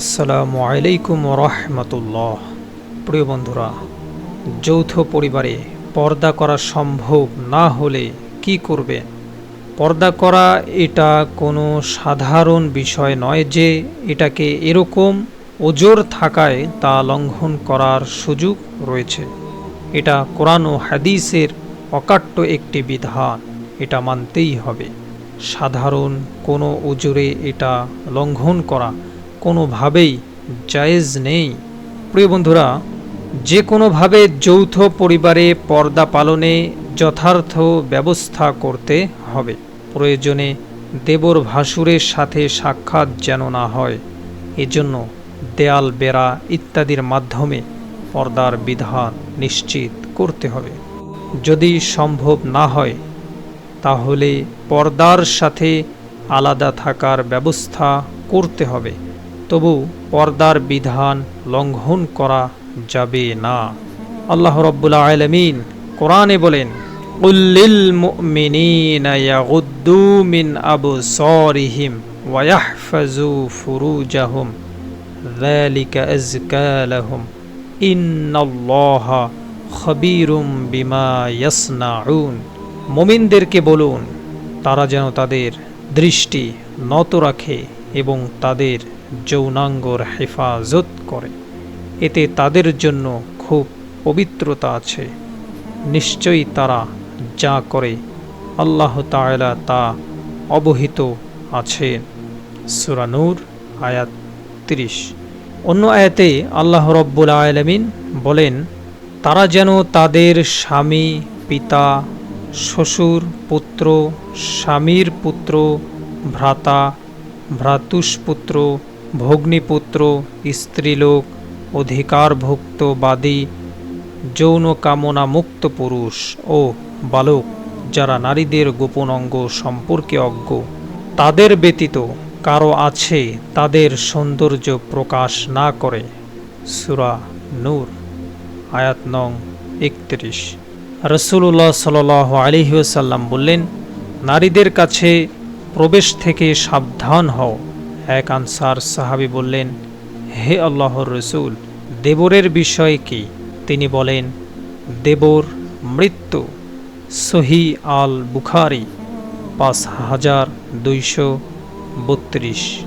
আসসালামু আলাইকুম রহমতুল্লাহ প্রিয় বন্ধুরা, যৌথ পরিবারে পর্দা করা সম্ভব না হলে কি করবে পর্দা করা এটা কোনো সাধারণ বিষয় নয় যে এটাকে এরকম ওজোর থাকায় তা লঙ্ঘন করার সুযোগ রয়েছে। এটা কোরআন ও হাদিসের অকাট্য একটি বিধান, এটা মানতেই হবে। সাধারণ কোনো ওজোরে এটা লঙ্ঘন করা কোনোভাবেই জায়েজ নেই। প্রিয় বন্ধুরা, যে কোনোভাবে যৌথ পরিবারে পর্দা পালনে যথার্থ ব্যবস্থা করতে হবে। প্রয়োজনে দেবর ভাসুরের সাথে সাক্ষাৎ যেন না হয়। এজন্য দেয়াল, বেড়া ইত্যাদির মাধ্যমে পর্দার বিধান নিশ্চিত করতে হবে। যদি সম্ভব না হয়, তাহলে পর্দার সাথে আলাদা থাকার ব্যবস্থা করতে হবে। তবু পর্দার বিধান লঙ্ঘন করা যাবে না। আল্লাহ রব্বুল আলমিন কোরআনে বলেন উল্লিল মুমিনিনা ইয়াগুদ্দু মিন আবসারিহিম ওয়া ইয়াহফাজু ফুরুজাহুম। যালিকা আযকা লাহুম। ইন্নাল্লাহা খবীরুম বিমা ইয়াসনাউন। মুমিনদেরকে বলুন, তারা যেন তাদের দৃষ্টি নত রাখে এবং তাদের যৌনাঙ্গর হেফাজত করে। এতে তাদের জন্য খুব পবিত্রতা আছে। নিশ্চয়ই তারা যা করে, আল্লাহ তাআলা তা অবহিত আছে। সুরানুর আয়াত তিরিশ। অন্য আয়াতে আল্লাহ রব্বুল আলমিন বলেন, তারা যেন তাদের স্বামী, পিতা, শ্বশুর, পুত্র, স্বামীর পুত্র, ভ্রাতা, ভ্রাতুষ্পুত্র ভগ্নিপুত্র, স্ত্রীলোক, অধিকারভুক্ত বাদী, যৌন কামনা মুক্ত পুরুষ ও বালক যারা নারীদের গোপন অঙ্গ সম্পর্কে অজ্ঞ, তাদের ব্যতীত কারও আছে তাদের সৌন্দর্য প্রকাশ না করে। সুরা নূর, আয়াত নং একত্রিশ। রসুল্লাহ সাল আলিহাসাল্লাম বললেন, নারীদের কাছে প্রবেশ থেকে সাবধান হও। এক আনসার সাহাবি বললেন, হে আল্লাহর রসুল, দেবরের বিষয় কি? তিনি বলেন, দেবর মৃত্যু, সহি আল বুখারি পাঁচ হাজার দুইশো বত্রিশ।